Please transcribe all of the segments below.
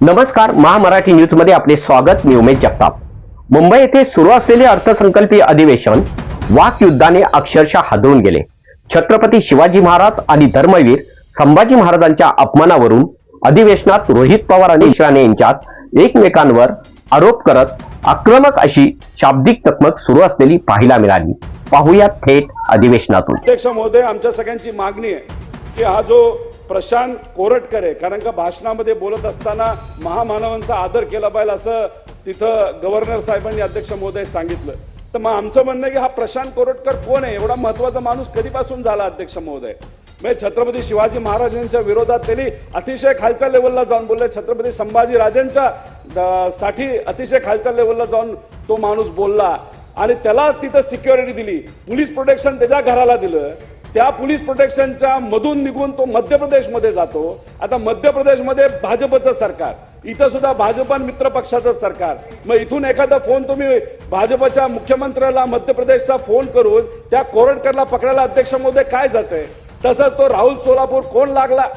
नमस्कार महामराठी न्यूजमध्ये आपले स्वागत. मी उमेश जगताप. मुंबई येथे सुरू असलेले अर्थसंकल्पीय अधिवेशन वाक युद्धाने अक्षरशः हादरून गेले. छत्रपती शिवाजी महाराज आणि धर्मवीर संभाजी महाराजांच्या अपमानावरून अधिवेशनात रोहित पवार आणि इशराणे यांच्यात एकमेकांवर आरोप करत आक्रमक अशी शाब्दिक चकमक सुरू असलेली पाहायला मिळाली. पाहूया थेट अधिवेशनातून. अध्यक्ष महोदय आमच्या सगळ्यांची मागणी आहे की हा जो प्रशांत कोरटकर आहे. कारण का भाषणामध्ये बोलत असताना महामानवांचा आदर केला पाहिजे असं तिथं गव्हर्नर साहेबांनी अध्यक्ष महोदय सांगितलं. तर मग आमचं म्हणणं की हा प्रशांत कोरटकर कोण आहे? एवढा महत्त्वाचा माणूस कधीपासून झाला अध्यक्ष महोदय? म्हणजे छत्रपती शिवाजी महाराजांच्या विरोधात त्यांनी अतिशय खालच्या लेवलला जाऊन बोलले. छत्रपती संभाजी राजांच्या साठी अतिशय खालच्या लेवलला जाऊन तो माणूस बोलला. आणि त्याला तिथं सिक्युरिटी दिली. पोलीस प्रोटेक्शन त्याच्या घराला दिलं. त्या पोलीस प्रोटेक्शनच्या मधून निघून तो मध्य प्रदेशमध्ये जातो. आता मध्य प्रदेशमध्ये भाजपचं सरकार इथं सुद्धा भाजप आणि मित्र पक्षाचं सरकार. मग इथून एखादा फोन तुम्ही भाजपच्या मुख्यमंत्र्याला मध्य प्रदेशचा फोन करून त्या कोरडकरला पकडायला अध्यक्ष काय जातंय? तसंच तो राहुल सोलापूर कोण लागला?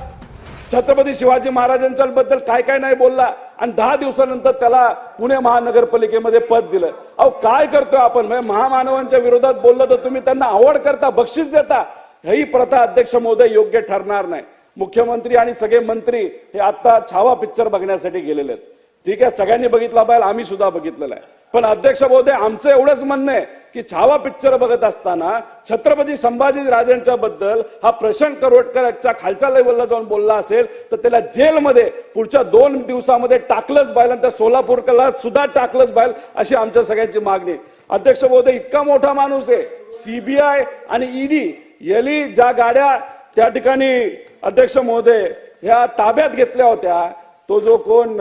छत्रपती शिवाजी महाराजांच्या बद्दल काय काय नाही बोलला? आणि दहा दिवसानंतर त्याला पुणे महानगरपालिकेमध्ये पद दिलं. अहो काय करतोय आपण? म्हणजे महामानवांच्या विरोधात बोललं तर तुम्ही त्यांना आवड करता बक्षीस देता. ही प्रथा अध्यक्ष महोदय योग्य ठरणार नाही. मुख्यमंत्री आणि सगळे मंत्री हे आता छावा पिक्चर बघण्यासाठी गेलेले आहेत. ठीक आहे सगळ्यांनी बघितला पाहिजे आम्ही सुद्धा बघितलेला आहे. पण अध्यक्ष महोदय आमचं एवढंच म्हणणं आहे की छावा पिक्चर बघत असताना छत्रपती संभाजी राजांच्या बद्दल हा प्रशांत करोडकरच्या खालच्या लेवलला जाऊन बोलला असेल तर त्याला जेलमध्ये पुढच्या दोन दिवसामध्ये टाकलंच पाहिजे आणि त्या सोलापूरला सुद्धा टाकलंच पाहिजे अशी आमच्या सगळ्यांची मागणी अध्यक्ष महोदय इतका मोठा माणूस आहे. सीबीआय आणि ईडी यली ज्या गाड्या त्या ठिकाणी अध्यक्ष महोदय ह्या ताब्यात घेतल्या होत्या तो जो कोण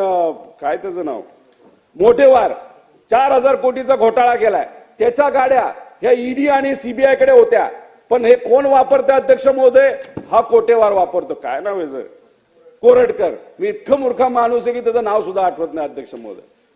काय त्याचं नाव? मोठेवार चार हजार कोटीचा घोटाळा केलाय. त्याच्या गाड्या ह्या ईडी आणि सीबीआयकडे होत्या. पण हे कोण वापरते अध्यक्ष महोदय? हा कोटेवार वापरतो. काय नाव आहे सर कोरटकर मी इतकं मूर्खा माणूस आहे की त्याचं नाव सुद्धा आठवत नाही अध्यक्ष महोदय.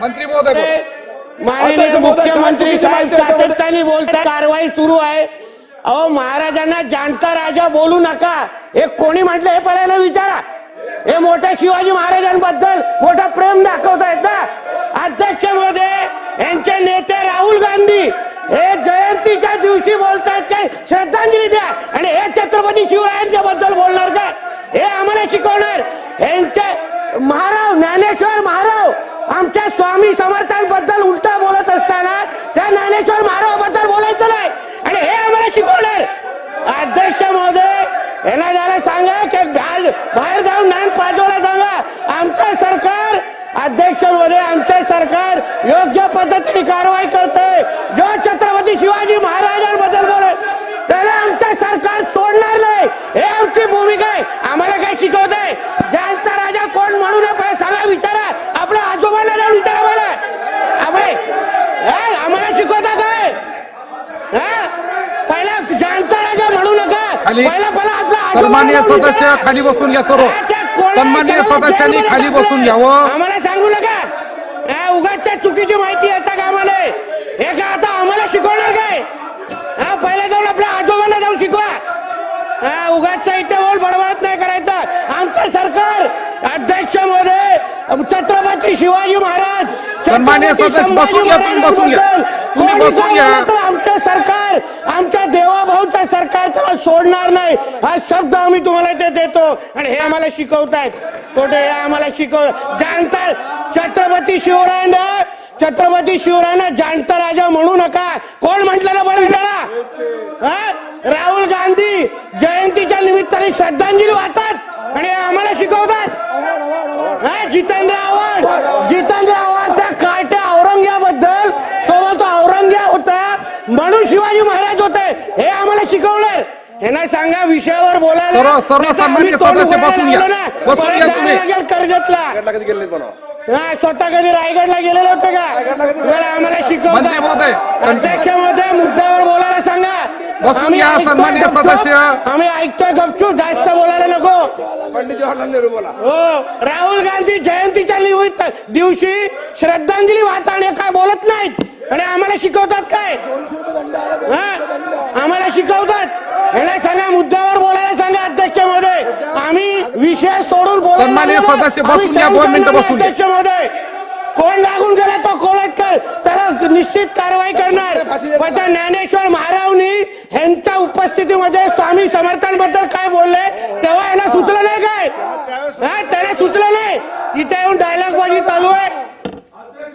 मंत्री महोदय. माननीय मुख्यमंत्री साहेब सातत्याने बोलतात कारवाई सुरू आहे. अहो महाराजांना जाणता राजा बोलू नका. हे कोणी म्हटलं हे पहिल्यांदा विचारा. हे मोठ्या शिवाजी महाराजांबद्दल मोठं प्रेम दाखवतायत ना. अध्यक्षमध्ये यांचे नेते राहुल गांधी हे जयंतीच्या दिवशी बोलतायत काय श्रद्धांजली द्या. आणि हे छत्रपती शिवरायांच्या बद्दल बोलणार काय हे आम्हाला शिकवणार यांचे महाराव ज्ञानेश्वर महाराव आमच्या स्वामी समर्थांबद्दल उलटा बोलत असताना त्या ज्ञानेश्वर महारावाबद्दल बोलायचं नाही. आणि हे आम्हाला शिकवणार. अध्यक्ष महोदय यांना जरा सांगा की बाहेर बाहेर जाऊन ज्ञान पाजवायला सांगा. आमचं सरकार अध्यक्ष महोदय आमचे सरकार योग्य पद्धतीने कारवाई करते जो छत्रपती शिवाजी महाराजांबद्दल बोलत त्याला आमचं सरकार सोडणार नाही हे आमची भूमिका आहे आम्हाला काय शिकवत आहे जाणता राजा कोण म्हणू नये पहिले सांगा विचारा आपल्या आजोबांना जाऊन विचारा मला अभय हे, आम्हाला शिकवता काय हा? पहिला जाणता राजा म्हणू नका खाली जाऊन सदस्य. खाली बसून घ्या सर्व विचारा, सदस्यांनी खाली. बसून घ्यावं आम्हाला सांगू नका हा, उगाचच्या चुकीची माहिती येता का आम्हाला हे का आता आम्हाला शिकवणार काय हा पहिला जाऊन आपल्या आजोबांना जाऊन शिकवा हा उगाचच्या इथे बोल बडबडत नाही करायचं आमचं सरकार अध्यक्ष महोदय छत्रपती शिवाजी महाराज छत्रपती सदस्य, बसून घ्या, तुम्ही बसून घ्या. तुम्ही बसून घ्या. सांगितलं तर आमचं सरकार आमच्या आमचं सरकार त्याला सोडणार नाही. हा शब्द आम्ही तुम्हाला ते देतो. आणि हे आम्हाला शिकवतायत. कोठे हे आम्हाला शिकव जाणतात छत्रपती शिवरायांना छत्रपती शिवरायांना जाणता राजा म्हणू नका. कोण म्हटलेलं बघितलं हा? राहुल गांधी जयंतीच्या निमित्ताने श्रद्धांजली वाहतात आणि हे आम्हाला शिकवतात. हा? जितेंद्र आव्हाड जितेंद्र आव्हाड त्या काट्या औरंग्याबद्दल तो बोलतो औरंग्या होता म्हणून शिवाजी महाराज होते हे आम्हाला शिकवलं त्यांना सांगा विषयावर बोलायला. सर्व- सर्व नाहीतर सन्माननीय आम्ही तोंड सदस्य उघडायला बसून घ्या. लागलो ना, बसून परत घ्या जायला तुम्ही. लागेल कर्जतला. स्वतः कधी रायगडला गेलेले होते का? बरं, आम्हाला मंत्री महोदय, अध्यक्ष महोदय मुद्द्यावर बोलायला सांगा. बसून आम्ही घ्या, ऐकतोय सन्माननीय गपचूप. सदस्य. आम्ही ऐकतोय गपचूप जास्त बोलायला नको. पंडित जवाहरलाल नेहरू बोला. हो राहुल गांधी जयंतीच्या निमित्त दिवशी श्रद्धांजली वाहताना काय बोलत नाहीत? आणि आम्हाला शिकवतात काय? हा? आम्हाला शिकवतात? याला सांगा मुद्द्यावर बोलायला सांगा अध्यक्ष महोदय. आम्ही विषय सोडून बोलायला सन्माननीय लागलो ना, सदस्य आम्ही बसून घ्या, सहन दोन मिनिटं करणार बसून घ्या. अध्यक्ष महोदय. कोण लागून गेला तो कोलटकर त्याला निश्चित कारवाई करणार. पण त्या ज्ञानेश्वर महारावनी ह्यांच्या उपस्थितीमध्ये स्वामी समर्थांबद्दल काय बोलले तेव्हा याला सुचलं नाही काय? हा, त्याला सुचलं नाही. इथे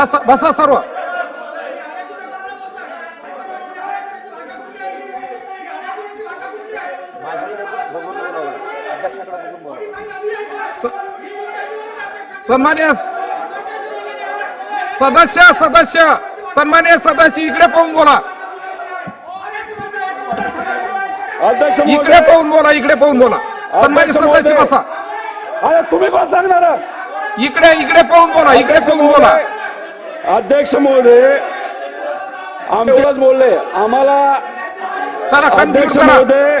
बसा बसा सर्व. सन्मान्य सदस्य सदस्य सन्मान्य सदस्य इकडे पाहून बोला. इकडे पाहून बोला इकडे पाहून बोला. सन्मान्य सदस्य. बसा. तुम्ही कोण सांगणार? इकडे इकडे पाहून बोला इकडे पाहून बोला. अध्यक्ष महोदय आमच्याच बोलले. आम्हाला अध्यक्ष महोदय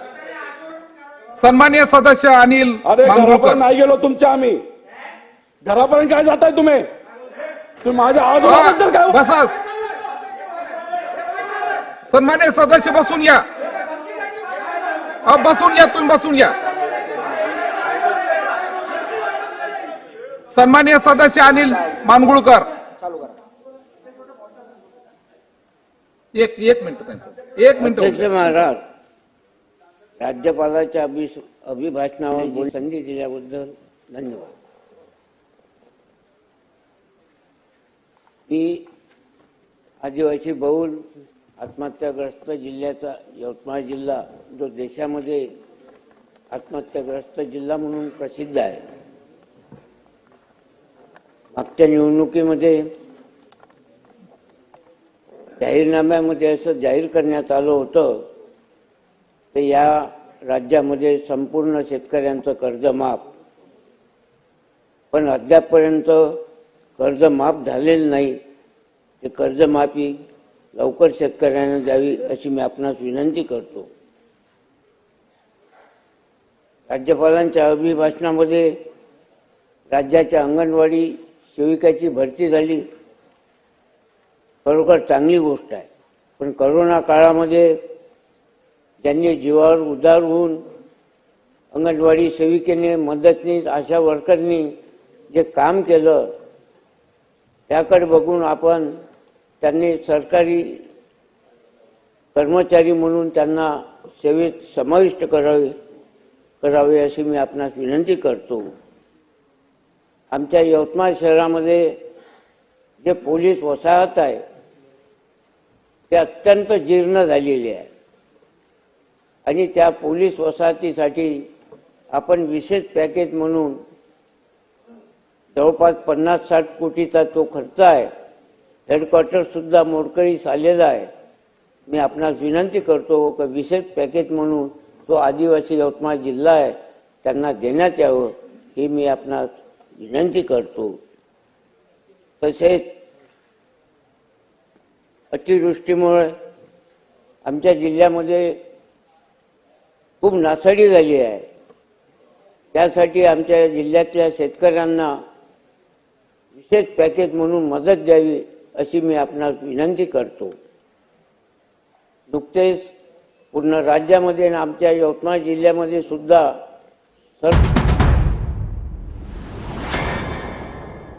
सन्मान्य सदस्य अनिल अरे घरापर्यंत नाही गेलो तुमच्या आम्ही. घरापर्यंत काय जाताय तुम्ही? तुम्ही माझ्या आजोबाबद्दल काय बसा. सन्मान्य सदस्य बसून घ्या अहो, बसून घ्या तुम्ही बसून घ्या सन्मान्य सदस्य अनिल मानगुळकर एक एक मिनिट त्यांचं एक मिनिट. महाराज राज्यपालाच्या अभि अभिभाषणावर संधी दिल्याबद्दल धन्यवाद. मी आदिवासी बहुल आत्महत्याग्रस्त जिल्ह्याचा यवतमाळ जिल्हा जो देशामध्ये आत्महत्याग्रस्त जिल्हा म्हणून प्रसिद्ध आहे. मागच्या निवडणुकीमध्ये जाहीरनाम्यामध्ये असं जाहीर करण्यात आलं होतं. की या राज्यामध्ये संपूर्ण शेतकऱ्यांचं कर्ज माफ. पण अद्यापपर्यंत कर्ज माफ झालेलं नाही. ते कर्जमाफी लवकर शेतकऱ्यांना द्यावी अशी मी आपणास विनंती करतो. राज्यपालांच्या अभिभाषणामध्ये राज्याच्या अंगणवाडी सेविकाची भरती झाली. खरोखर चांगली गोष्ट आहे. पण करोना काळामध्ये ज्यांनी जीवावर उदार होऊन अंगणवाडी सेविकेने मदतनीस आशा वर्करनी जे काम केलं त्याकडे बघून आपण त्यांनी सरकारी कर्मचारी म्हणून त्यांना सेवेत समाविष्ट करावे करावे अशी मी आपणास विनंती करतो. आमच्या यवतमाळ शहरामध्ये जे पोलीस वसाहत आहे ते अत्यंत जीर्ण झालेले आहे. आणि त्या पोलीस वसाहतीसाठी आपण विशेष पॅकेज म्हणून जवळपास पन्नास साठ कोटीचा तो खर्च आहे. हेडक्वार्टरसुद्धा मोडकळीस आलेला आहे. मी आपणास विनंती करतो का विशेष पॅकेज म्हणून तो आदिवासी यवतमाळ जिल्हा आहे त्यांना देण्यात यावं ही मी आपणास विनंती करतो. तसेच अतिवृष्टीमुळे आमच्या जिल्ह्यामध्ये खूप नासाडी झाली आहे. त्यासाठी आमच्या जिल्ह्यातल्या शेतकऱ्यांना विशेष पॅकेज म्हणून मदत द्यावी अशी मी आपणास विनंती करतो. नुकतेच पूर्ण राज्यामध्ये आणि आमच्या यवतमाळ जिल्ह्यामध्ये सुद्धा सर्व